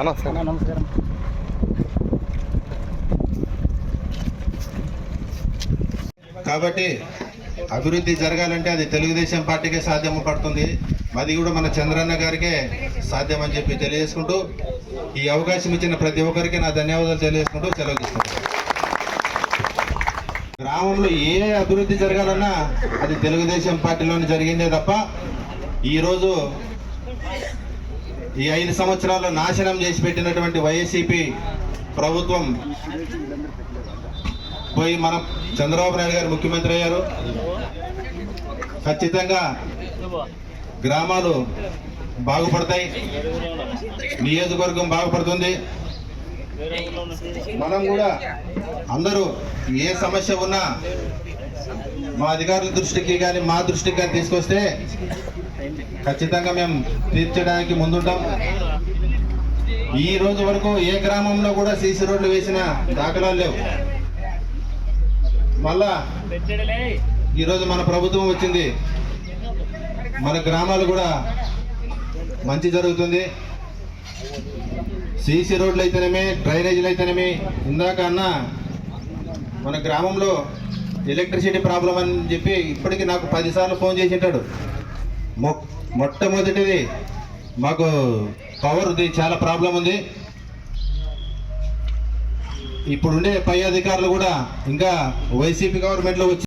అన్న సార్. అన్న నమస్కారం. కాబట్టి అభివృద్ధి జరగాలంటే అది తెలుగుదేశం పార్టీకే సాధ్యం పడుతుంది. అది కూడా మన చంద్రన్న గారికే సాధ్యం అని చెప్పి తెలియజేసుకుంటూ ఈ అవకాశం ఇచ్చిన ప్రతి ఒక్కరికి నా ధన్యవాదాలు తెలియజేసుకుంటూ సెలవు తీసుకుంటాను గ్రామంలో ఏ అభివృద్ధి జరగాలన్నా అది తెలుగుదేశం పార్టీలోనే జరిగిందే తప్ప ఈరోజు ఈ ఐదు సంవత్సరాల్లో నాశనం చేసి పెట్టినటువంటి వైసీపీ ప్రభుత్వం పోయి మన చంద్రబాబు నాయుడు గారు ముఖ్యమంత్రి అయ్యారు. ఖచ్చితంగా గ్రామాలు బాగుపడతాయి. నియోజకవర్గం బాగుపడుతుంది. మనం కూడా అందరూ ఏ సమస్య ఉన్నా మా అధికారుల దృష్టికి కానీ మా దృష్టికి కానీ తీసుకొస్తే ఖచ్చితంగా మేము తీర్చడానికి ముందుంటాం. ఈ రోజు వరకు ఏ గ్రామంలో కూడా సీసీ రోడ్లు వేసిన దాఖలాలు లేవు. మళ్ళా ఈరోజు మన ప్రభుత్వం వచ్చింది. మన గ్రామాలు కూడా మంచి జరుగుతుంది. సీసీ రోడ్లు అయితేనేమి డ్రైనేజీలు అయితేనేమి ఇందాక అన్న మన గ్రామంలో ఎలక్ట్రిసిటీ ప్రాబ్లం అని చెప్పి ఇప్పటికి నాకు పదిసార్లు ఫోన్ చేసి ఉంటాడు మొ మొట్టమొదటిది మాకు పవర్ది చాలా ప్రాబ్లం ఉంది. ఇప్పుడుండే పై అధికారులు కూడా ఇంకా వైసీపీ గవర్నమెంట్లో వచ్చి